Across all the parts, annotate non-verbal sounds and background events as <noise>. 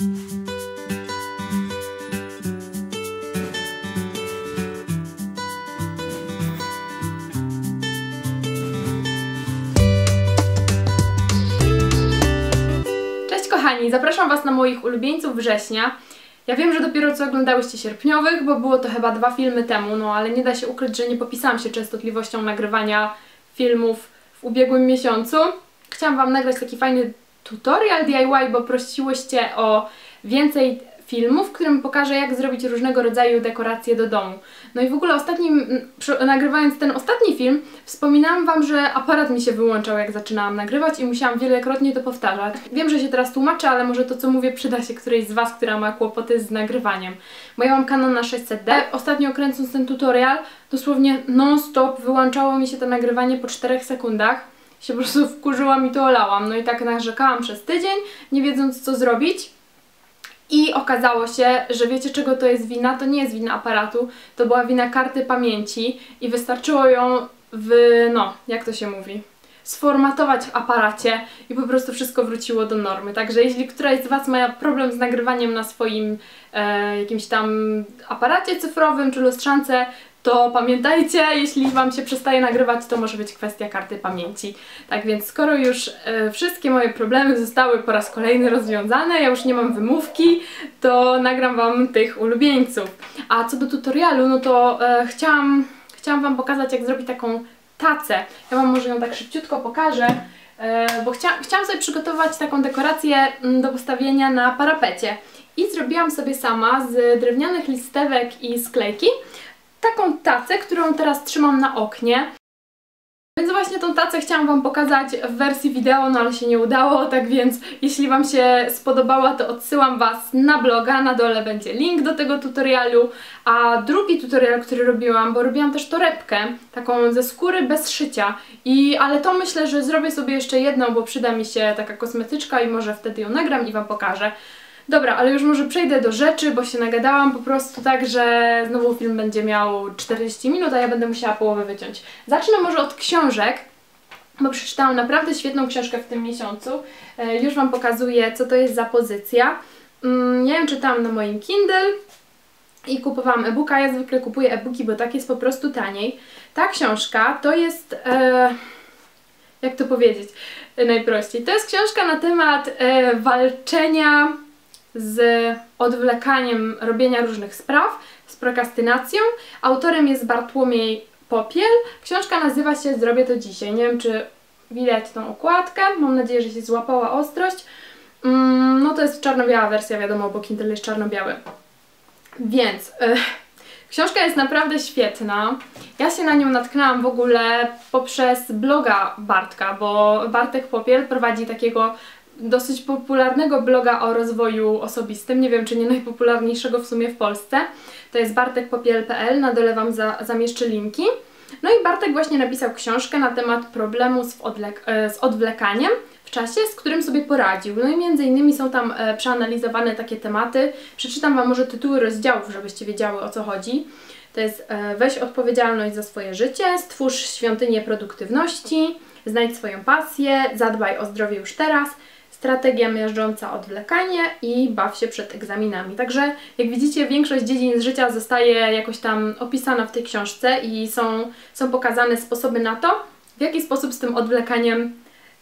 Cześć kochani, zapraszam Was na moich ulubieńców września. Ja wiem, że dopiero co oglądałyście sierpniowych, bo było to chyba dwa filmy temu, no ale nie da się ukryć, że nie popisałam się częstotliwością nagrywania filmów w ubiegłym miesiącu. Chciałam Wam nagrać taki fajny tutorial DIY, bo prosiłyście o więcej filmów, w którym pokażę jak zrobić różnego rodzaju dekoracje do domu. No i w ogóle ostatnim, nagrywając ten ostatni film, wspominałam Wam, że aparat mi się wyłączał jak zaczynałam nagrywać i musiałam wielokrotnie to powtarzać. Wiem, że się teraz tłumaczę, ale może to co mówię przyda się którejś z Was, która ma kłopoty z nagrywaniem. Bo ja mam Canon na 600D. Ostatnio kręcąc ten tutorial, dosłownie non-stop wyłączało mi się to nagrywanie po 4 sekundach się po prostu wkurzyłam i to olałam. No i tak narzekałam przez tydzień, nie wiedząc co zrobić. I okazało się, że wiecie czego to jest wina? To nie jest wina aparatu, to była wina karty pamięci i wystarczyło ją w, no, jak to się mówi, sformatować w aparacie i po prostu wszystko wróciło do normy. Także jeśli któraś z Was ma problem z nagrywaniem na swoim e, jakimś tam aparacie cyfrowym czy lustrzance, to pamiętajcie, jeśli Wam się przestaje nagrywać, to może być kwestia karty pamięci. Tak więc skoro już e, wszystkie moje problemy zostały po raz kolejny rozwiązane, ja już nie mam wymówki, to nagram Wam tych ulubieńców. A co do tutorialu, no to e, chciałam, chciałam Wam pokazać, jak zrobić taką tacę. Ja Wam może ją tak szybciutko pokażę, e, bo chcia, chciałam sobie przygotować taką dekorację mm, do postawienia na parapecie. I zrobiłam sobie sama z drewnianych listewek i sklejki taką tacę, którą teraz trzymam na oknie. Więc właśnie tą tacę chciałam Wam pokazać w wersji wideo, no ale się nie udało, tak więc jeśli Wam się spodobała, to odsyłam Was na bloga, na dole będzie link do tego tutorialu, a drugi tutorial, który robiłam, bo robiłam też torebkę, taką ze skóry bez szycia, i ale to myślę, że zrobię sobie jeszcze jedną, bo przyda mi się taka kosmetyczka i może wtedy ją nagram i Wam pokażę. Dobra, ale już może przejdę do rzeczy, bo się nagadałam po prostu tak, że znowu film będzie miał 40 minut, a ja będę musiała połowę wyciąć. Zacznę może od książek, bo przeczytałam naprawdę świetną książkę w tym miesiącu. E, już Wam pokazuję, co to jest za pozycja. Mm, ja ją czytałam na moim Kindle i kupowałam e-booka. Ja zwykle kupuję e-booki, bo tak jest po prostu taniej. Ta książka to jest... E, jak to powiedzieć e, najprościej? To jest książka na temat e, walczenia z odwlekaniem robienia różnych spraw, z prokrastynacją. Autorem jest Bartłomiej Popiel. Książka nazywa się Zrobię to dzisiaj. Nie wiem, czy widać tą okładkę. Mam nadzieję, że się złapała ostrość. Mm, no to jest czarno-biała wersja, wiadomo, bo Kindle jest czarno-biały. Więc... Y Książka jest naprawdę świetna. Ja się na nią natknęłam w ogóle poprzez bloga Bartka, bo Bartek Popiel prowadzi takiego dosyć popularnego bloga o rozwoju osobistym, nie wiem czy nie najpopularniejszego w sumie w Polsce. To jest bartekpopiel.pl, na dole Wam za, zamieszczę linki. No i Bartek właśnie napisał książkę na temat problemu z, z odwlekaniem w czasie, z którym sobie poradził. No i między innymi są tam e, przeanalizowane takie tematy. Przeczytam Wam może tytuły rozdziałów, żebyście wiedziały o co chodzi. To jest e, weź odpowiedzialność za swoje życie, stwórz świątynię produktywności, znajdź swoją pasję, zadbaj o zdrowie już teraz, strategia miażdżąca odwlekanie i baw się przed egzaminami. Także jak widzicie większość dziedzin z życia zostaje jakoś tam opisana w tej książce i są, są pokazane sposoby na to, w jaki sposób z tym odwlekaniem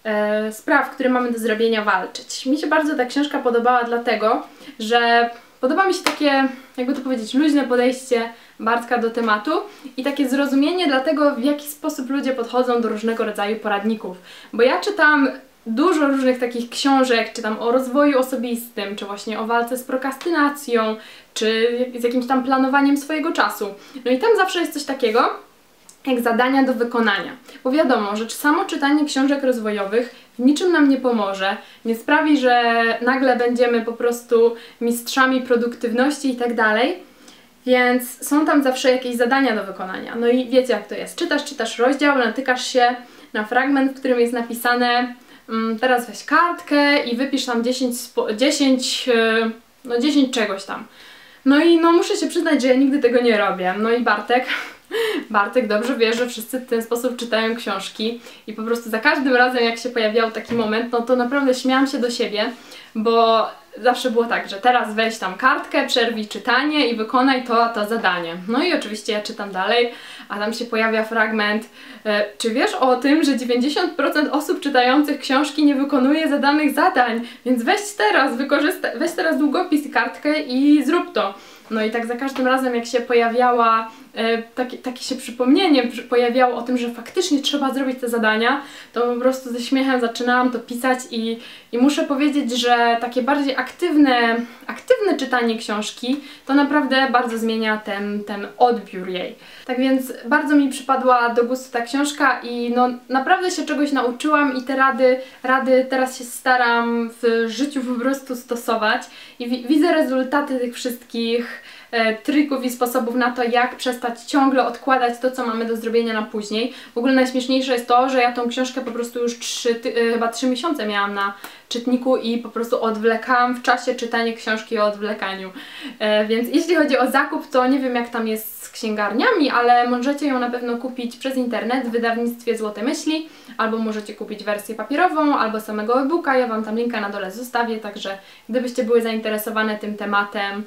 e, spraw, które mamy do zrobienia walczyć. Mi się bardzo ta książka podobała dlatego, że podoba mi się takie, jakby to powiedzieć, luźne podejście Bartka do tematu i takie zrozumienie dlatego, w jaki sposób ludzie podchodzą do różnego rodzaju poradników. Bo ja czytałam dużo różnych takich książek, czy tam o rozwoju osobistym, czy właśnie o walce z prokrastynacją, czy z jakimś tam planowaniem swojego czasu. No i tam zawsze jest coś takiego, jak zadania do wykonania. Bo wiadomo, że samo czytanie książek rozwojowych w niczym nam nie pomoże, nie sprawi, że nagle będziemy po prostu mistrzami produktywności i tak dalej, więc są tam zawsze jakieś zadania do wykonania. No i wiecie jak to jest. Czytasz, czytasz rozdział, natykasz się na fragment, w którym jest napisane teraz weź kartkę i wypisz tam 10, 10, no 10 czegoś tam. No i no muszę się przyznać, że ja nigdy tego nie robię. No i Bartek, <laughs> Bartek dobrze wie, że wszyscy w ten sposób czytają książki i po prostu za każdym razem jak się pojawiał taki moment, no to naprawdę śmiałam się do siebie, bo zawsze było tak, że teraz weź tam kartkę, przerwij czytanie i wykonaj to, to zadanie. No i oczywiście ja czytam dalej, a tam się pojawia fragment. E, czy wiesz o tym, że 90% osób czytających książki nie wykonuje zadanych zadań? Więc weź teraz, wykorzystaj, weź teraz długopis i kartkę i zrób to. No i tak za każdym razem, jak się pojawiała, takie, takie się przypomnienie pojawiało o tym, że faktycznie trzeba zrobić te zadania, to po prostu ze śmiechem zaczynałam to pisać i, i muszę powiedzieć, że takie bardziej aktywne, aktywne czytanie książki to naprawdę bardzo zmienia ten, ten odbiór jej. Tak więc bardzo mi przypadła do gustu ta książka i no naprawdę się czegoś nauczyłam i te rady, rady teraz się staram w życiu po prostu stosować i wi widzę rezultaty tych wszystkich trików i sposobów na to, jak przestać ciągle odkładać to, co mamy do zrobienia na później. W ogóle najśmieszniejsze jest to, że ja tą książkę po prostu już trzy, e, chyba trzy miesiące miałam na czytniku i po prostu odwlekałam w czasie czytanie książki o odwlekaniu. E, więc jeśli chodzi o zakup, to nie wiem jak tam jest z księgarniami, ale możecie ją na pewno kupić przez internet w wydawnictwie Złote Myśli, albo możecie kupić wersję papierową, albo samego e-booka. Ja Wam tam linka na dole zostawię, także gdybyście były zainteresowane tym tematem,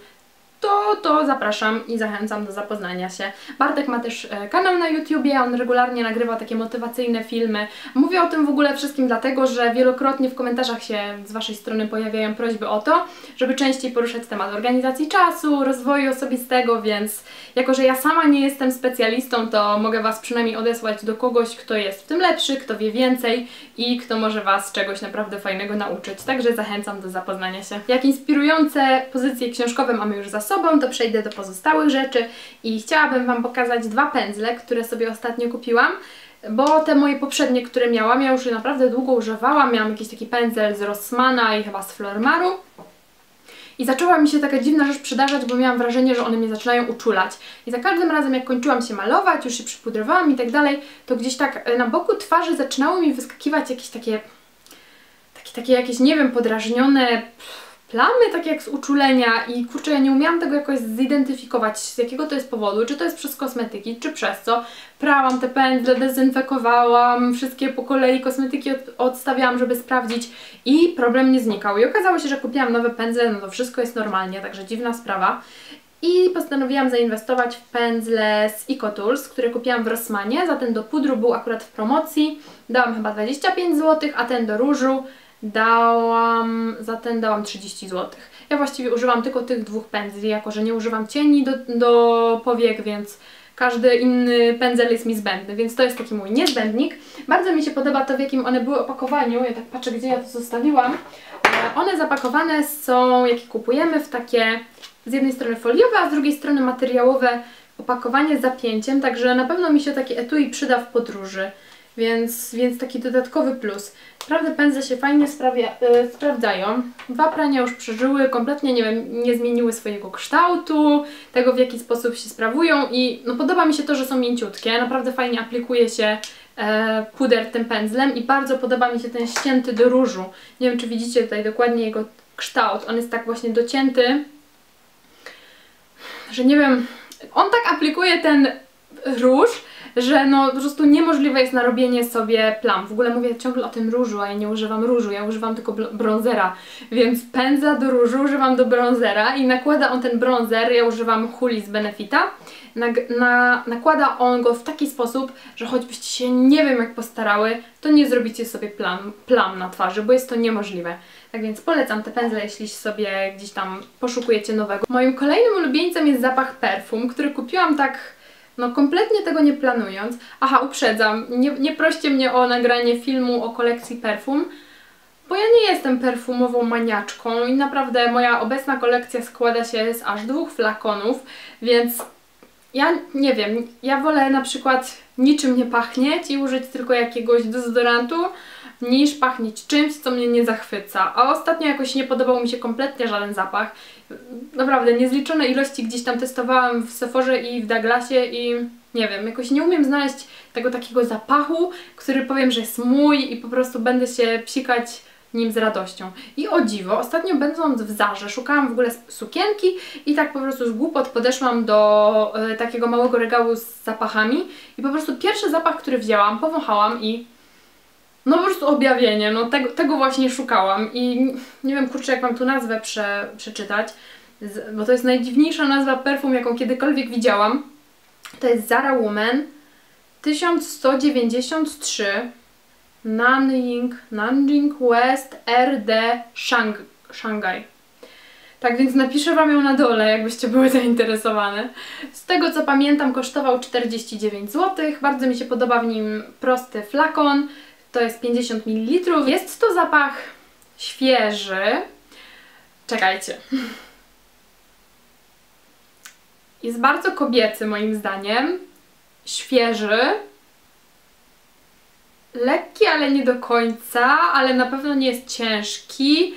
to, to zapraszam i zachęcam do zapoznania się. Bartek ma też e, kanał na YouTubie, on regularnie nagrywa takie motywacyjne filmy. Mówię o tym w ogóle wszystkim dlatego, że wielokrotnie w komentarzach się z Waszej strony pojawiają prośby o to, żeby częściej poruszać temat organizacji czasu, rozwoju osobistego, więc jako, że ja sama nie jestem specjalistą, to mogę Was przynajmniej odesłać do kogoś, kto jest w tym lepszy, kto wie więcej i kto może Was czegoś naprawdę fajnego nauczyć. Także zachęcam do zapoznania się. Jak inspirujące pozycje książkowe mamy już za sobą, to przejdę do pozostałych rzeczy i chciałabym Wam pokazać dwa pędzle, które sobie ostatnio kupiłam bo te moje poprzednie, które miałam, ja już je naprawdę długo używałam, miałam jakiś taki pędzel z Rossmana i chyba z Flormaru i zaczęła mi się taka dziwna rzecz przydarzać, bo miałam wrażenie, że one mnie zaczynają uczulać. I za każdym razem, jak kończyłam się malować, już się przypudrowałam i tak dalej, to gdzieś tak e, na boku twarzy zaczynały mi wyskakiwać jakieś takie, takie, takie jakieś, nie wiem, podrażnione plamy, takie jak z uczulenia i kurczę, ja nie umiałam tego jakoś zidentyfikować, z jakiego to jest powodu, czy to jest przez kosmetyki, czy przez co. Prałam te pędzle, dezynfekowałam, wszystkie po kolei kosmetyki od, odstawiałam, żeby sprawdzić i problem nie znikał. I okazało się, że kupiłam nowe pędzle, no to wszystko jest normalnie, także dziwna sprawa. I postanowiłam zainwestować w pędzle z EcoTools, które kupiłam w Rossmanie. Za ten do pudru był akurat w promocji. Dałam chyba 25 zł, a ten do różu dałam, za ten dałam 30 zł. Ja właściwie używam tylko tych dwóch pędzli, jako że nie używam cieni do, do powiek, więc każdy inny pędzel jest mi zbędny, więc to jest taki mój niezbędnik. Bardzo mi się podoba to, w jakim one były opakowaniu. Ja tak patrzę, gdzie ja to zostawiłam. E, one zapakowane są, jakie kupujemy, w takie z jednej strony foliowe, a z drugiej strony materiałowe opakowanie z zapięciem, także na pewno mi się taki etui przyda w podróży. Więc, więc taki dodatkowy plus. Naprawdę pędzle się fajnie sprawia, yy, sprawdzają. Dwa prania już przeżyły, kompletnie nie, wiem, nie zmieniły swojego kształtu, tego w jaki sposób się sprawują i no, podoba mi się to, że są mięciutkie. Naprawdę fajnie aplikuje się e, puder tym pędzlem i bardzo podoba mi się ten ścięty do różu. Nie wiem, czy widzicie tutaj dokładnie jego kształt. On jest tak właśnie docięty, że nie wiem, on tak aplikuje ten róż, że no po prostu niemożliwe jest narobienie sobie plam. W ogóle mówię ciągle o tym różu, a ja nie używam różu, ja używam tylko bronzera, więc pędza do różu używam do bronzera i nakłada on ten bronzer, ja używam Huli z Benefita, na, na, nakłada on go w taki sposób, że choćbyście się nie wiem jak postarały, to nie zrobicie sobie plam, plam na twarzy, bo jest to niemożliwe. Tak więc polecam te pędzle, jeśli sobie gdzieś tam poszukujecie nowego. Moim kolejnym ulubieńcem jest zapach perfum, który kupiłam tak no kompletnie tego nie planując. Aha, uprzedzam, nie, nie proście mnie o nagranie filmu o kolekcji perfum, bo ja nie jestem perfumową maniaczką i naprawdę moja obecna kolekcja składa się z aż dwóch flakonów, więc ja nie wiem, ja wolę na przykład niczym nie pachnieć i użyć tylko jakiegoś dezodorantu, niż pachnieć czymś, co mnie nie zachwyca. A ostatnio jakoś nie podobał mi się kompletnie żaden zapach. Naprawdę, niezliczone ilości gdzieś tam testowałam w Sephorze i w Douglasie i nie wiem, jakoś nie umiem znaleźć tego takiego zapachu, który powiem, że jest mój i po prostu będę się psikać nim z radością. I o dziwo, ostatnio będąc w Zarze, szukałam w ogóle sukienki i tak po prostu z głupot podeszłam do y, takiego małego regału z zapachami i po prostu pierwszy zapach, który wzięłam, powąchałam i no po prostu objawienie, no tego, tego właśnie szukałam i nie wiem kurczę jak mam tu nazwę prze, przeczytać, bo to jest najdziwniejsza nazwa perfum jaką kiedykolwiek widziałam. To jest Zara Woman 1193 Nanjing, Nanjing West RD Shang, Shanghai. Tak więc napiszę Wam ją na dole, jakbyście były zainteresowane. Z tego co pamiętam kosztował 49 zł. Bardzo mi się podoba w nim prosty flakon. To jest 50 ml. Jest to zapach świeży. Czekajcie. Jest bardzo kobiecy moim zdaniem. Świeży. Lekki, ale nie do końca, ale na pewno nie jest ciężki.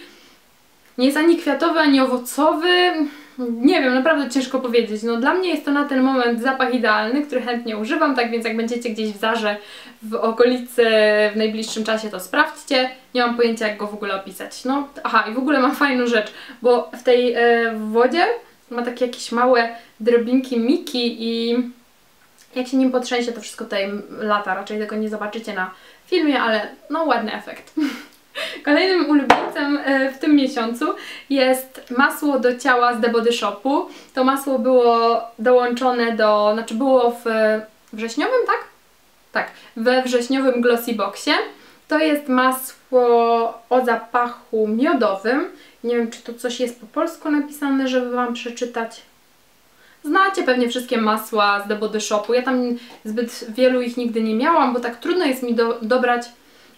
Nie jest ani kwiatowy, ani owocowy. Nie wiem, naprawdę ciężko powiedzieć. No dla mnie jest to na ten moment zapach idealny, który chętnie używam, tak więc jak będziecie gdzieś w Zarze w okolicy w najbliższym czasie, to sprawdźcie. Nie mam pojęcia, jak go w ogóle opisać. No, aha, i w ogóle mam fajną rzecz, bo w tej e, wodzie ma takie jakieś małe drobinki miki i jak się nim potrzęsie, to wszystko tutaj lata. Raczej tego nie zobaczycie na filmie, ale no ładny efekt. <laughs> Kolejnym ulubieńcem e, w tym miesiącu jest masło do ciała z The Body Shopu. To masło było dołączone do, znaczy było w wrześniowym, tak? Tak, we wrześniowym Glossy Boxie. To jest masło o zapachu miodowym. Nie wiem, czy tu coś jest po polsku napisane, żeby Wam przeczytać. Znacie pewnie wszystkie masła z The Body Shopu. Ja tam zbyt wielu ich nigdy nie miałam, bo tak trudno jest mi do, dobrać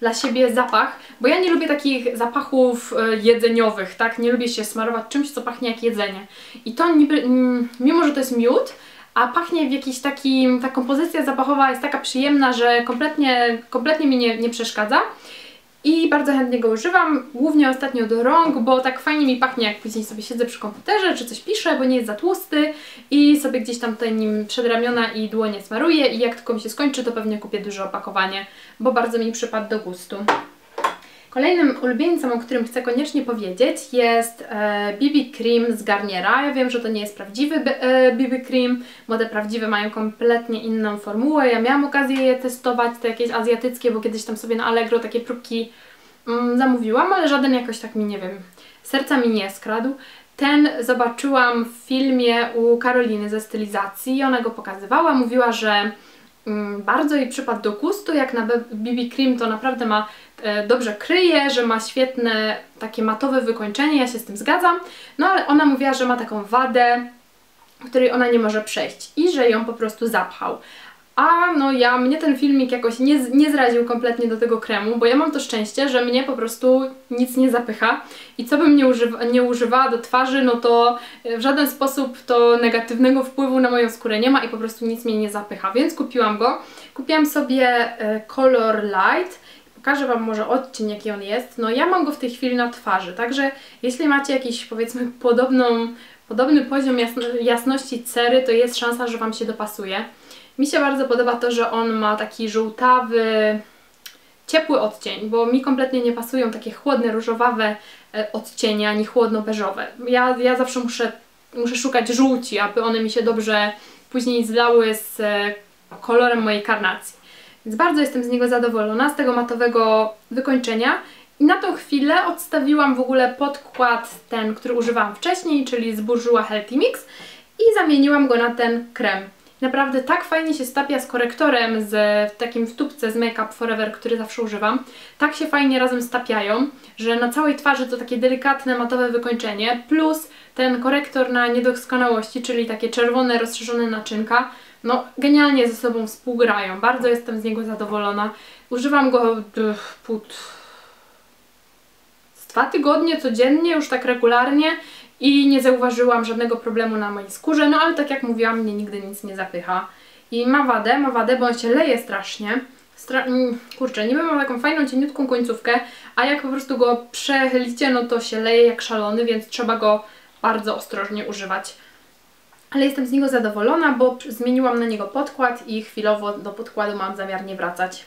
dla siebie zapach, bo ja nie lubię takich zapachów e, jedzeniowych, tak? Nie lubię się smarować czymś, co pachnie jak jedzenie. I to niby, mm, mimo że to jest miód, a pachnie w jakiś taki, ta kompozycja zapachowa jest taka przyjemna, że kompletnie, kompletnie mi nie, nie przeszkadza i bardzo chętnie go używam, głównie ostatnio do rąk, bo tak fajnie mi pachnie, jak później sobie siedzę przy komputerze, czy coś piszę, bo nie jest za tłusty i sobie gdzieś tam tutaj nim przed ramiona i dłonie smaruję i jak tylko mi się skończy, to pewnie kupię duże opakowanie, bo bardzo mi przypadł do gustu. Kolejnym ulubieńcem, o którym chcę koniecznie powiedzieć jest BB e, Cream z Garniera. Ja wiem, że to nie jest prawdziwy BB e, Cream, bo te prawdziwe mają kompletnie inną formułę. Ja miałam okazję je testować, te jakieś azjatyckie, bo kiedyś tam sobie na Allegro takie próbki mm, zamówiłam, ale żaden jakoś tak mi, nie wiem, serca mi nie skradł. Ten zobaczyłam w filmie u Karoliny ze stylizacji i ona go pokazywała. Mówiła, że mm, bardzo jej przypadł do gustu, jak na BB Cream to naprawdę ma dobrze kryje, że ma świetne takie matowe wykończenie, ja się z tym zgadzam, no ale ona mówiła, że ma taką wadę, której ona nie może przejść i że ją po prostu zapchał. A no ja, mnie ten filmik jakoś nie, nie zraził kompletnie do tego kremu, bo ja mam to szczęście, że mnie po prostu nic nie zapycha i co bym nie, używa, nie używała do twarzy, no to w żaden sposób to negatywnego wpływu na moją skórę nie ma i po prostu nic mnie nie zapycha, więc kupiłam go. Kupiłam sobie e, Color Light, pokażę Wam może odcień, jaki on jest. No ja mam go w tej chwili na twarzy, także jeśli macie jakiś powiedzmy podobną, podobny poziom jasno, jasności cery, to jest szansa, że Wam się dopasuje. Mi się bardzo podoba to, że on ma taki żółtawy, ciepły odcień, bo mi kompletnie nie pasują takie chłodne, różowawe e, odcienie, ani chłodno-beżowe. Ja, ja zawsze muszę, muszę szukać żółci, aby one mi się dobrze później zlały z e, kolorem mojej karnacji. Więc bardzo jestem z niego zadowolona, z tego matowego wykończenia. I na tą chwilę odstawiłam w ogóle podkład ten, który używałam wcześniej, czyli z Bourjois Healthy Mix i zamieniłam go na ten krem. Naprawdę tak fajnie się stapia z korektorem z takim w tubce z Make Up Forever, który zawsze używam. Tak się fajnie razem stapiają, że na całej twarzy to takie delikatne, matowe wykończenie, plus ten korektor na niedoskonałości, czyli takie czerwone, rozszerzone naczynka no genialnie ze sobą współgrają. Bardzo jestem z niego zadowolona. Używam go put z dwa tygodnie codziennie, już tak regularnie i nie zauważyłam żadnego problemu na mojej skórze, no ale tak jak mówiłam, mnie nigdy nic nie zapycha. I ma wadę, ma wadę, bo on się leje strasznie. Stra mm, kurczę, niby ma taką fajną, cieniutką końcówkę, a jak po prostu go przechylicie, no to się leje jak szalony, więc trzeba go bardzo ostrożnie używać ale jestem z niego zadowolona, bo zmieniłam na niego podkład i chwilowo do podkładu mam zamiar nie wracać.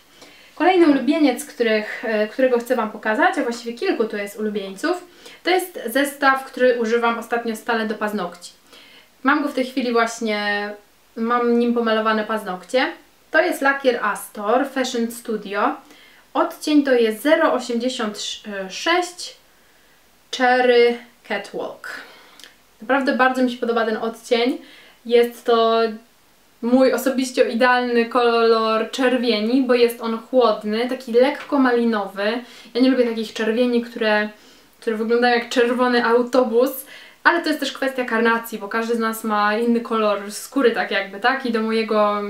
Kolejny ulubieniec, których, e, którego chcę Wam pokazać, a właściwie kilku tu jest ulubieńców, to jest zestaw, który używam ostatnio stale do paznokci. Mam go w tej chwili właśnie, mam nim pomalowane paznokcie. To jest lakier Astor Fashion Studio. Odcień to jest 086 Cherry Catwalk. Naprawdę bardzo mi się podoba ten odcień. Jest to mój osobiście idealny kolor czerwieni, bo jest on chłodny, taki lekko malinowy. Ja nie lubię takich czerwieni, które, które wyglądają jak czerwony autobus, ale to jest też kwestia karnacji, bo każdy z nas ma inny kolor skóry tak jakby, tak? I do mojego,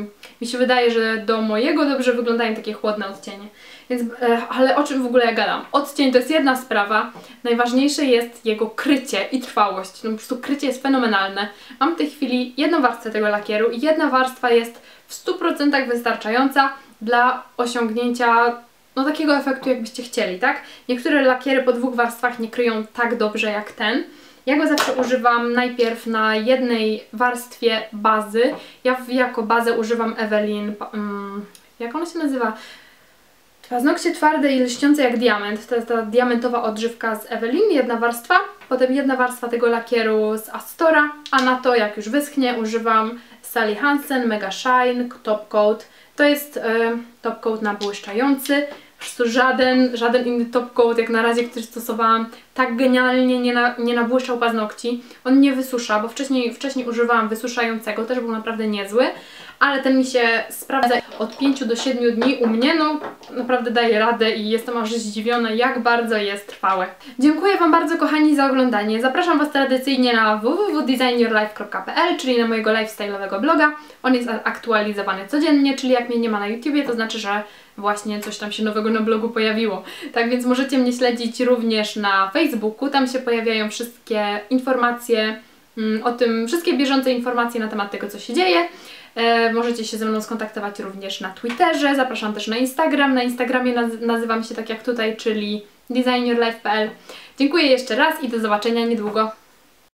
mi się wydaje, że do mojego dobrze wyglądają takie chłodne odcienie. Więc, e, ale o czym w ogóle ja gadam? Odcień to jest jedna sprawa, najważniejsze jest jego krycie i trwałość. No po prostu krycie jest fenomenalne. Mam w tej chwili jedną warstwę tego lakieru i jedna warstwa jest w 100% wystarczająca dla osiągnięcia no takiego efektu jakbyście chcieli, tak? Niektóre lakiery po dwóch warstwach nie kryją tak dobrze jak ten. Ja go zawsze używam najpierw na jednej warstwie bazy. Ja jako bazę używam Evelyn, um, jak ona się nazywa? Paznokcie twarde i lśniące jak diament. To jest ta diamentowa odżywka z Evelyn, jedna warstwa. Potem jedna warstwa tego lakieru z Astora, a na to jak już wyschnie używam Sally Hansen Mega Shine Top Coat. To jest y, top coat na błyszczający. Po prostu żaden, żaden inny top coat jak na razie, który stosowałam, tak genialnie nie, na, nie nabłyszczał paznokci. On nie wysusza, bo wcześniej, wcześniej używałam wysuszającego, też był naprawdę niezły, ale ten mi się sprawdza od 5 do 7 dni u mnie, no naprawdę daje radę i jestem aż zdziwiona, jak bardzo jest trwałe. Dziękuję Wam bardzo kochani za oglądanie. Zapraszam Was tradycyjnie na www.designyourlife.pl, czyli na mojego lifestyle'owego bloga. On jest aktualizowany codziennie, czyli jak mnie nie ma na YouTubie, to znaczy, że właśnie coś tam się nowego na blogu pojawiło. Tak więc możecie mnie śledzić również na Facebooku, tam się pojawiają wszystkie informacje mm, o tym, wszystkie bieżące informacje na temat tego, co się dzieje. E, możecie się ze mną skontaktować również na Twitterze, zapraszam też na Instagram. Na Instagramie naz nazywam się tak jak tutaj, czyli designyourlife.pl. Dziękuję jeszcze raz i do zobaczenia niedługo.